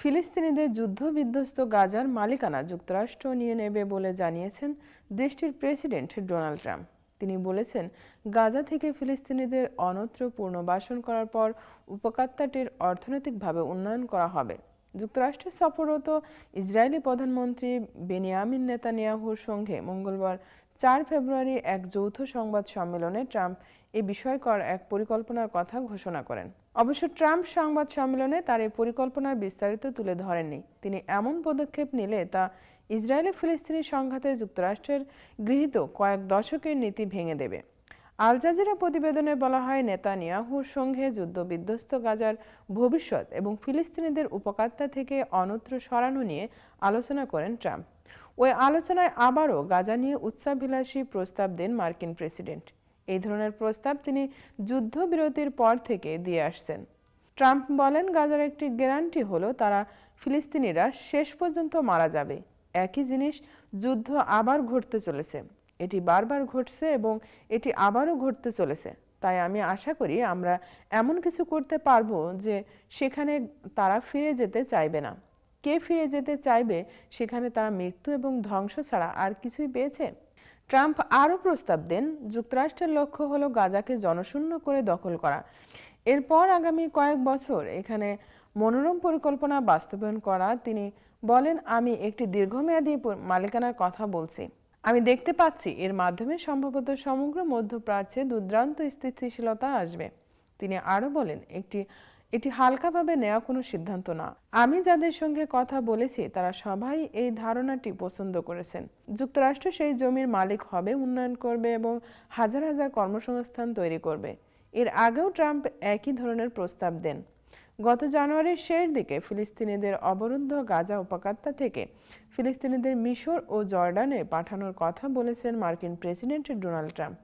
ফিলিস্তিনিদের যুদ্ধবিধ্বস্ত গাজার মালিকানা যুক্তরাষ্ট্র নিয়ে নেবে বলে জানিয়েছেন দেশটির প্রেসিডেন্ট ডোনাল্ড ট্রাম্প। তিনি বলেছেন, গাজা থেকে ফিলিস্তিনিদের অনত্র পুনর্বাসন করার পর উপত্যকাটির অর্থনৈতিকভাবে উন্নয়ন করা হবে। যুক্তরাষ্ট্রে সফররত ইসরায়েলি প্রধানমন্ত্রী বেনিয়ামিন নেতানিয়াহুর সঙ্গে মঙ্গলবার চার ফেব্রুয়ারি এক যৌথ সংবাদ সম্মেলনে ট্রাম্প এ বিষয়কর এক পরিকল্পনার কথা ঘোষণা করেন। অবশ্য ট্রাম্প সংবাদ সম্মেলনে তার এই পরিকল্পনার বিস্তারিত তুলে ধরেননি। তিনি এমন পদক্ষেপ নিলে তা ইসরায়েলি ফিলিস্তিনি সংঘাতে যুক্তরাষ্ট্রের গৃহীত কয়েক দশকের নীতি ভেঙে দেবে। আল জাজিরা প্রতিবেদনে বলা হয়, নেতানিয়াহুর সঙ্গে যুদ্ধবিধ্বস্ত গাজার ভবিষ্যৎ এবং ফিলিস্তিনিদের উপকাত্তা থেকে অন্যত্র সরানো নিয়ে আলোচনা করেন ট্রাম্প। ওই আলোচনায় আবারও গাজা নিয়ে উচ্চাভিলাষী প্রস্তাব দেন মার্কিন প্রেসিডেন্ট। এই ধরনের প্রস্তাব তিনি যুদ্ধবিরতির পর থেকে দিয়ে আসছেন। ট্রাম্প বলেন, গাজার একটি গ্যারান্টি হলো তারা ফিলিস্তিনিরা শেষ পর্যন্ত মারা যাবে। একই জিনিস, যুদ্ধ আবার ঘটতে চলেছে। এটি বারবার ঘটছে এবং এটি আবারও ঘটতে চলেছে। তাই আমি আশা করি আমরা এমন কিছু করতে পারব যে সেখানে তারা ফিরে যেতে চাইবে না। কে ফিরে যেতে চাইবে? সেখানে তারা মৃত্যু এবং ধ্বংস ছাড়া আর কিছুই পেয়েছে? ট্রাম্প আরও প্রস্তাব দেন, যুক্তরাষ্ট্রের লক্ষ্য হলো গাজাকে জনশূন্য করে দখল করা। এরপর আগামী কয়েক বছর এখানে মনোরম পরিকল্পনা বাস্তবায়ন করা তিনি বলেন, আমি একটি দীর্ঘমেয়াদী মালিকানার কথা বলছি। আমি দেখতে পাচ্ছি, এর মাধ্যমে সম্ভবত সমগ্র মধ্যপ্রাচ্যে দুর্দান্ত স্থিতিশীলতা আসবে। তিনি আরও বলেন, একটি, এটি হালকাভাবে নেওয়া কোনো সিদ্ধান্ত না। আমি যাদের সঙ্গে কথা বলেছি, তারা সবাই এই ধারণাটি পছন্দ করেছেন। যুক্তরাষ্ট্র সেই জমির মালিক হবে, উন্নয়ন করবে এবং হাজার হাজার কর্মসংস্থান তৈরি করবে। এর আগেও ট্রাম্প একই ধরনের প্রস্তাব দেন। গত জানুয়ারির শেষ দিকে ফিলিস্তিনিদের অবরুদ্ধ গাজা উপত্যকা থেকে ফিলিস্তিনিদের মিশর ও জর্ডানে পাঠানোর কথা বলেছেন মার্কিন প্রেসিডেন্ট ডোনাল্ড ট্রাম্প।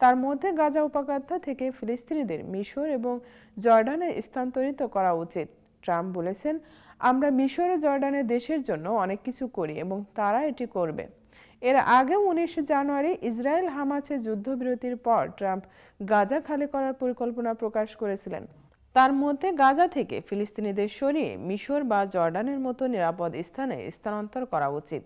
তার মধ্যে গাজা উপত্যকা থেকে ফিলিস্তিনিদের মিশর এবং জর্ডানে স্থানান্তরিত করা উচিত। ট্রাম্প বলেছেন, আমরা মিশর ও জর্ডানের দেশের জন্য অনেক কিছু করি এবং তারা এটি করবে। এর আগেও উনিশে জানুয়ারি ইসরায়েল হামাসে যুদ্ধবিরতির পর ট্রাম্প গাজা খালি করার পরিকল্পনা প্রকাশ করেছিলেন। তার মধ্যে গাজা থেকে ফিলিস্তিনিদের সরিয়ে মিশর বা জর্ডানের মতো নিরাপদ স্থানে স্থানান্তর করা উচিত।